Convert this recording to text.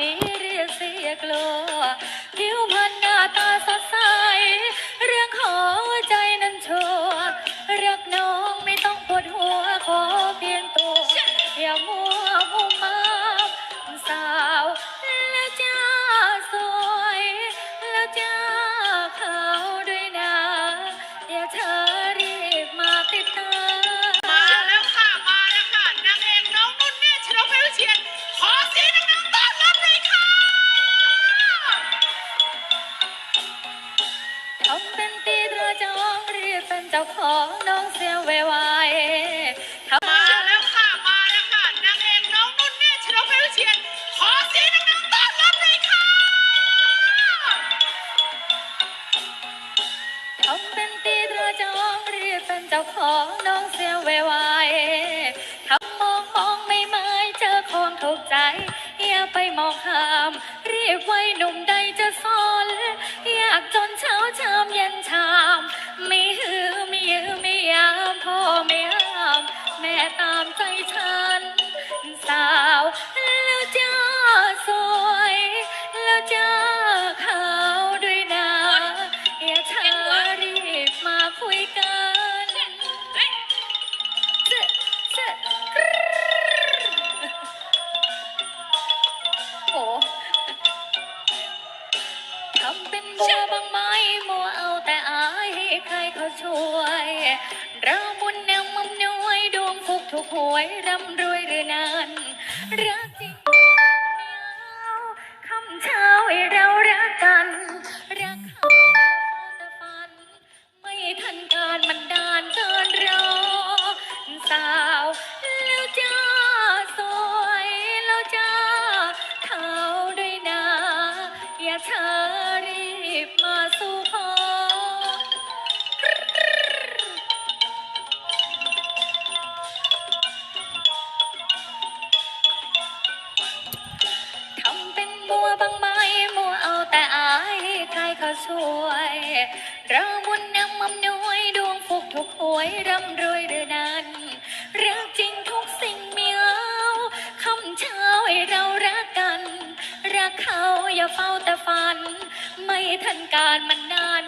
ดี เป็นตีตราจองเรียกเป็นเจ้าของน้องเสียไวไวทำมาแล้วค่ะ มาแล้วค่ะ นางเอกน้องนุ่นเนตรชนกเพชรวิเชียน ขอเสียงดังๆต้อนรับเลยค่ะ ทำเป็นตีตราจองเรียกเป็นเจ้าของน้องเสียไวไวทำมองมองไม่ไม้เจอของถูกใจอย่าไปมองข้ามรีบไว้หนุ่มใด สาว แล้วเจ้าสวย แล้วเจ้าขาวด้วยนะอย่าช้ารีบมาคุยกันเจ๊เจ๊กรึ๊ดโอ้ทำเป็นบัวบางไม้มัวเอาแต่อายให้ใครเขาช่วยเรา วยร่ำรวยหรือนานรักจริงไม่เอาคำเช้าให้เรารักกัน รักเขาแต่ฝัน ไม่ทันการมันดานเกินรอสา ช่วยเราบุญนำมั่มน้อยดวงฟุกถูกหวยร่ำรวยเรือนั้นรักจริงทุกสิ่งเมียวคำเช้าให้เรารักกัน รักเขาอย่าเฝ้าแต่ฝัน ไม่ทันการมันนาน